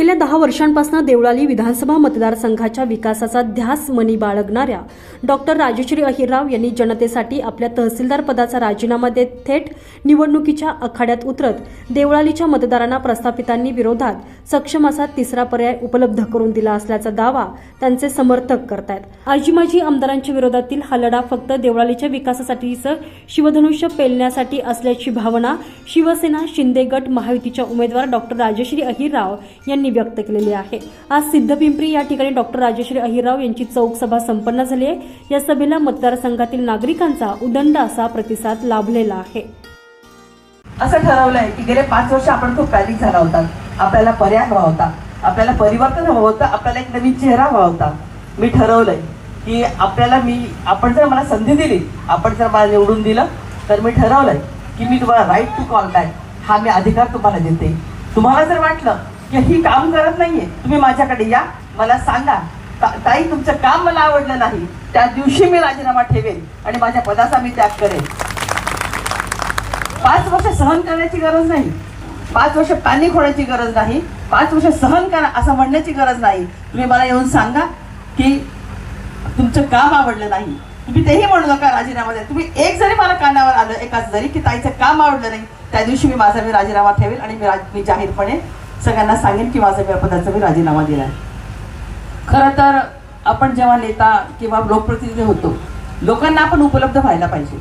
गेल्या दहा वर्षांपासून देवळाली विधानसभा मतदारसंघाच्या विकासाचा ध्यास मनी बाळगणाऱ्या डॉक्टर राजश्री अहिरराव यांनी जनतेसाठी आपल्या तहसीलदार पदाचा राजीनामा देत थेट निवडणुकीच्या आखाड्यात उतरत देवळालीच्या मतदारांना प्रस्थापितांनी विरोधात सक्षम असा तिसरा पर्याय उपलब्ध करून दिला असल्याचा दावा त्यांचे समर्थक करतायत. आजी माजी आमदारांच्या विरोधातील हा लढा फक्त देवळालीच्या विकासासाठीचं शिवधनुष्य पेलण्यासाठी असल्याची भावना शिवसेना शिंदे गट महायुतीच्या उमेदवार डॉक्टर राजश्री अहिरराव यांनी व्यक्त केलेली आहे. आज सिद्धपिंपरी या ठिकाणी डॉक्टर राजेश्री अहिराव यांची चौक सभा संपन्न झाली आहे. या सभेला मतदारसंघातील नागरिकांचा उदंड असा प्रतिसाद लाभलेला आहे. असं ठरवलंय की गेले पाच वर्ष आपण खूप पॅनिक झाला होता. आपल्याला पर्याय हवा होता. आपल्याला परिवर्तन हवं होतं. आपल्याला एक नवीन चेहरा हवा होता. मी ठरवलंय की आपल्याला मी आपण जर मला संधी दिली आपण जर मला निवडून दिलं तर मी ठरवलंय की मी तुम्हाला राईट टू कॉल बॅक हा मी अधिकार तुम्हाला देते. तुम्हाला जर वाटलं ही काम करत नाहीये. तुम्ही माझ्याकडे या. मला सांगा ताई तुमचं काम मला आवडलं नाही. त्या दिवशी मी राजीनामा ठेवेन आणि माझ्या पदाचा मी त्याग करेन. पाच वर्ष सहन करण्याची गरज नाही. पाच वर्ष पॅनिक होण्याची गरज नाही. पाच वर्ष सहन करा असं म्हणण्याची गरज नाही. तुम्ही मला येऊन सांगा की तुमचं काम आवडलं नाही. तुम्ही तेही म्हणू नका राजीनामा द्या. तुम्ही एक जरी मला कानावर आलं एकाच जरी की ताईचं काम आवडलं नाही त्या दिवशी मी माझा मी राजीनामा ठेवेल आणि मी राज- मी जाहीरपणे सगळ्यांना सांगेन की माझा व्यापदाचा मी राजीनामा दिला आहे खरं तर आपण जेव्हा नेता किंवा लोकप्रतिनिधी होतो लोकांना आपण उपलब्ध व्हायला पाहिजे.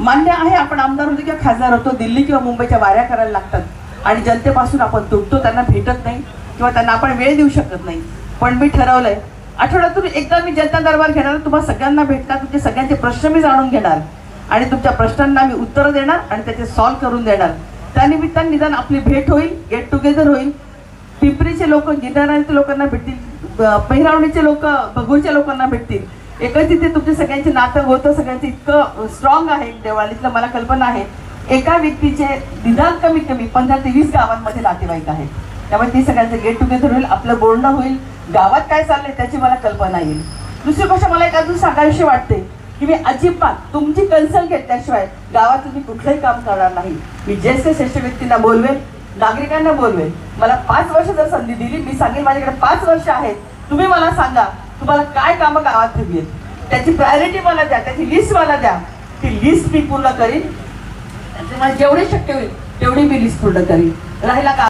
मान्य आहे आपण आमदार होतो किंवा खासदार होतो दिल्ली किंवा मुंबईच्या वाऱ्या करायला लागतात आणि जनतेपासून आपण तुटतो त्यांना भेटत नाही किंवा त्यांना आपण वेळ देऊ शकत नाही. पण मी ठरवलंय आठवड्यातून एकदा मी जनता दरबार घेणार तुम्हाला सगळ्यांना भेटणार तुमचे सगळ्यांचे प्रश्न मी जाणून घेणार आणि तुमच्या प्रश्नांना मी उत्तरं देणार आणि त्याचे सॉल्व्ह करून देणार. त्यानिमित्ताने निदान आपली भेट होईल गेट टुगेदर होईल पिंपरीचे लोक गिरणाऱ्याचे लोकांना भेटतील पहिरावणीचे लोक भगूरच्या लोकांना भेटतील. एकच तिथे तुमचे सगळ्यांचे नातं होतं सगळ्यांचं इतकं स्ट्रॉंग आहे देवाळीतलं मला कल्पना आहे. एका व्यक्तीचे निदान कमीत कमी पंधरा ते वीस गावांमध्ये नातेवाईक आहेत. त्यामुळे ते सगळ्यांचं गेट टुगेदर होईल आपलं बोलणं होईल गावात काय चाललंय त्याची मला कल्पना येईल. दुसरी गोष्ट मला एक अजून सांगावीशी वाटते की मी अजिबात तुमची कन्सल्ट घेतल्याशिवाय गावात तुम्ही कुठलंही काम करणार नाही. मी ज्येष्ठ श्रेष्ठ व्यक्तींना बोलवेल नागरिकांना बोलवेल मला पाच वर्ष जर संधी दिली मी सांगेन माझ्याकडे पाच वर्ष आहेत. तुम्ही मला सांगा तुम्हाला काय कामं गावात हवी आहेत? त्याची प्रायोरिटी मला द्या त्याची लिस्ट मला द्या. ती लिस्ट मी पूर्ण करीन. मला जेवढे शक्य होईल तेवढी मी लिस्ट पूर्ण करीन. राहिला का?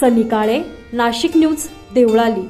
सनी काळे नाशिक न्यूज देवळाली.